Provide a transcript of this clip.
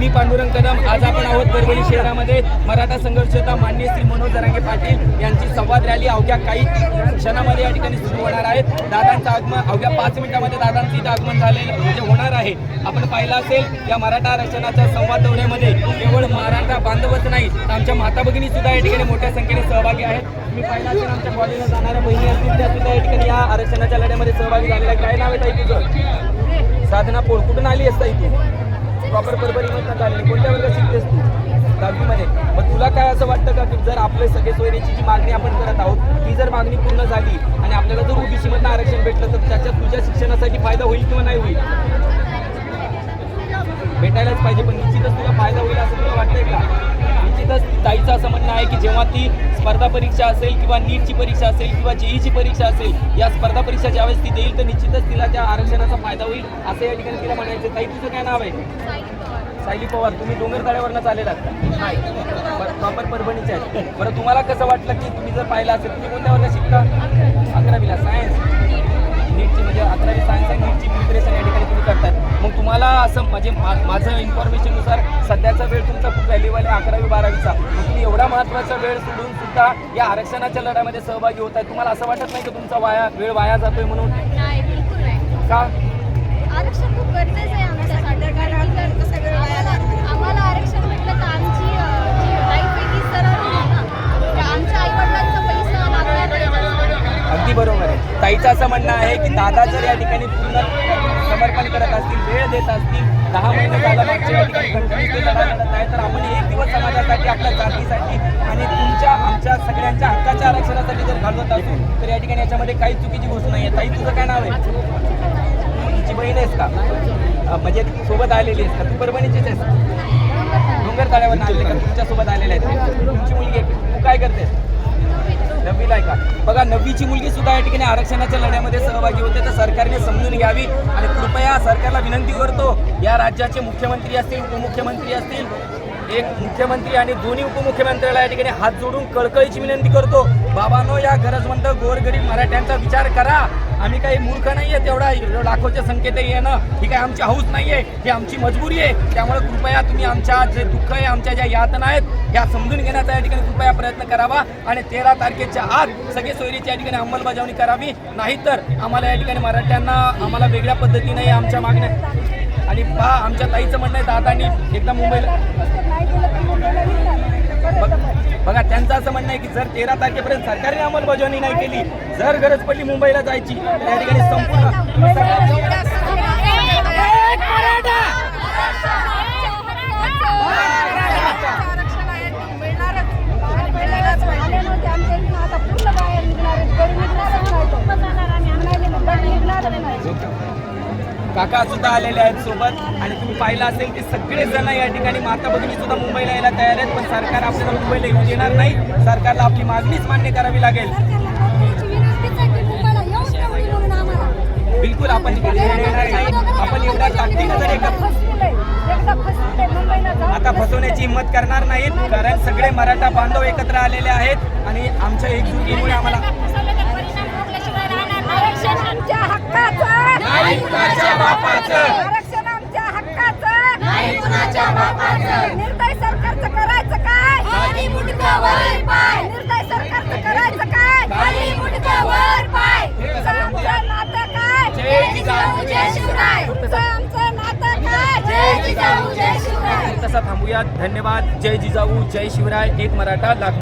मी पांडुरंग कदम. आज आपण आहोत परभणी शहरामध्ये. मराठा संघर्षता मान्य श्री मनोज दरांगे पाटील यांची संवाद रॅली अवघ्या काही क्षणामध्ये या ठिकाणी सुरू होणार आहे. दादांचं आगमन अवघ्या पाच मिनिटामध्ये दादांचं इथं आगमन झालेलं म्हणजे होणार आहे. आपण पाहिलं असेल या मराठा आरक्षणाच्या संवाद दौऱ्यामध्ये केवळ मराठा बांधवच नाही तर आमच्या माता भगिनी सुद्धा या ठिकाणी मोठ्या संख्येने सहभागी आहेत. मी पाहिलं असेल आमच्या कॉलेजला जाणाऱ्या बहिणी असतील त्या सुद्धा या ठिकाणी या आरक्षणाच्या लढ्यामध्ये सहभागी झालेल्या काय नाव आहे ताई तुझं? साधना पोळ कुठून आली असता इथे प्रॉपर परभणीमधनं चालली कोणत्या वर्गात शिकतेस तू? दहावीमध्ये. मग तुला काय असं वाटतं का की जर आपले सगळे सोयरीची जी मागणी आपण करत आहोत ती जर मागणी पूर्ण झाली आणि आपल्याला जर ओबीसीमधनं आरक्षण भेटलं तर त्याच्यात तुझ्या शिक्षणासाठी फायदा होईल किंवा नाही होईल? भेटायलाच पाहिजे पण निश्चितच तुला फायदा की स्पर्धा परीक्षा असेल किंवा नीटची परीक्षा असेल किंवा जेईची परीक्षा असेल या स्पर्धा परीक्षा ज्यावेळेस ती देईल तर निश्चितच तिला त्या आरक्षणाचा फायदा होईल असं या ठिकाणी तिला म्हणायचं ताई तुझं काय नाव आहे? सायली पवार. तुम्ही डोंगर तळ्यावरनं चालेल नाही. प्रॉपर परभणीचे आहेत. बरं तुम्हाला कसं वाटलं की तुम्ही जर पाहिलं असेल तुम्ही कोणत्या वर्गात शिकता? अकरावीला. सायन्स. नीटची म्हणजे अकरावी सायन्स तुम्हाला असं म्हणजे मा- माझं इन्फॉर्मेशननुसार सध्याचा वेळ तुमचा खूप व्हॅल्युबल आहे अकरावी बारावीचा. तुम्ही एवढा महत्त्वाचा वेळ सोडून सुद्धा या आरक्षणाच्या लढ्यामध्ये सहभागी होत आहे. तुम्हाला असं वाटत नाही की तुमचा वाया वेळ वाया जातोय म्हणून? नाही बिलकुल नाही. का? आरक्षण खूप गरजेचं आहे आमच्यासाठी कारण जर कसं वेळ वाया जातो. आम्हाला आरक्षण भेटलं तर आमची सरळ तर आमच्या आईवडिलांचा पैसा अगदी बरोबर आहे. ताईचं असं म्हणणं आहे की दादा जर या ठिकाणी पूर्ण समर्पण करत असतील वेळ देत असतील दहा महिने झाला मागच्या ठिकाणी लढा लढत आहे तर आपण एक दिवस समाजासाठी आपल्या जातीसाठी आणि तुमच्या आमच्या सगळ्यांच्या हक्काच्या आरक्षणासाठी जर घालवत असू तर या ठिकाणी याच्यामध्ये काही चुकीची गोष्ट नाही आहे ताई तुझं काय नाव आहे? तुझी बहीण आहेस का? म्हणजे सोबत आलेली आहेस का? तू परभणीचीच आहेस? डोंगर तळ्यावर आलेले का तुमच्यासोबत आलेल्या आहेत. तुमची मुलगी आहे. तू काय करतेस? नववीला आहे का? बघा नववीची मुलगी सुद्धा या ठिकाणी आरक्षणाच्या लढ्यामध्ये सहभागी होते. तर सरकारने समजून घ्यावी आणि कृपया सरकारला विनंती करतो या राज्याचे मुख्यमंत्री असतील उपमुख्यमंत्री असतील एक मुख्यमंत्री आणि दोन्ही उपमुख्यमंत्र्याला या ठिकाणी हात जोडून कळकळीची विनंती करतो. बाबांनो या गरजवंत गोरगरीब मराठ्यांचा विचार करा. आम्ही काही मूर्ख नाहीये तेवढा. लाखोच्या संख्येत येणं ही काही आमची हौस नाहीये. ही आमची मजबुरी आहे. त्यामुळे कृपया तुम्ही आमच्या जे दुःख आहे आमच्या ज्या यातना आहेत या समजून घेण्याचा या ठिकाणी कृपया प्रयत्न करावा. आणि तेरा तारखेच्या आत सगळे सोयरीची या ठिकाणी अंमलबजावणी करावी. नाहीतर आम्हाला या ठिकाणी मराठ्यांना आम्हाला वेगळ्या पद्धतीने आमच्या मागण्या आणि पा आमच्या ताईचं म्हणणं आहे दादांनी एकदा मुंबईला बघा त्यांचं असं म्हणणं आहे की जर तेरा तारखेपर्यंत सरकारने अंमलबजावणी नाही केली जर गरज पडली मुंबईला जायची तर या ठिकाणी संपूर्ण काका सुद्धा आलेले आहेत सोबत. आणि तुम्ही पाहिलं असेल की सगळेजण या ठिकाणी माता भगिनी सुद्धा मुंबईला यायला तयार आहेत पण सरकार आपल्याला मुंबईला येऊ देणार नाही. सरकारला आपली मागणीच मान्य करावी लागेल. बिलकुल आपण येणार नाही. आपण एवढ्या ताकदीनं जर एका आता फसवण्याची हिंमत करणार नाहीत कारण सगळे मराठा बांधव एकत्र आलेले आहेत आणि आमच्या एकजुटीमुळे आम्हाला आरक्षण आमच्या हक्काचं नाही कुणाच्या बापाचं. आरक्षण आमच्या हक्काचं. नाही कुणाच्या बापाचं. निर्दय सरकारचं करायचं काय? खाली मुंडकावर पाय. निर्दय सरकारचं करायचं काय? खाली मुंडकावर पाय. तुमचं आमचं नातं काय? जय जिजाऊ, जय शिवराय. तुमचं आमचं नातं काय? जय जिजाऊ जय शिवराय. तसा थांबूया धन्यवाद. जय जिजाऊ जय शिवराय. एक मराठा लाख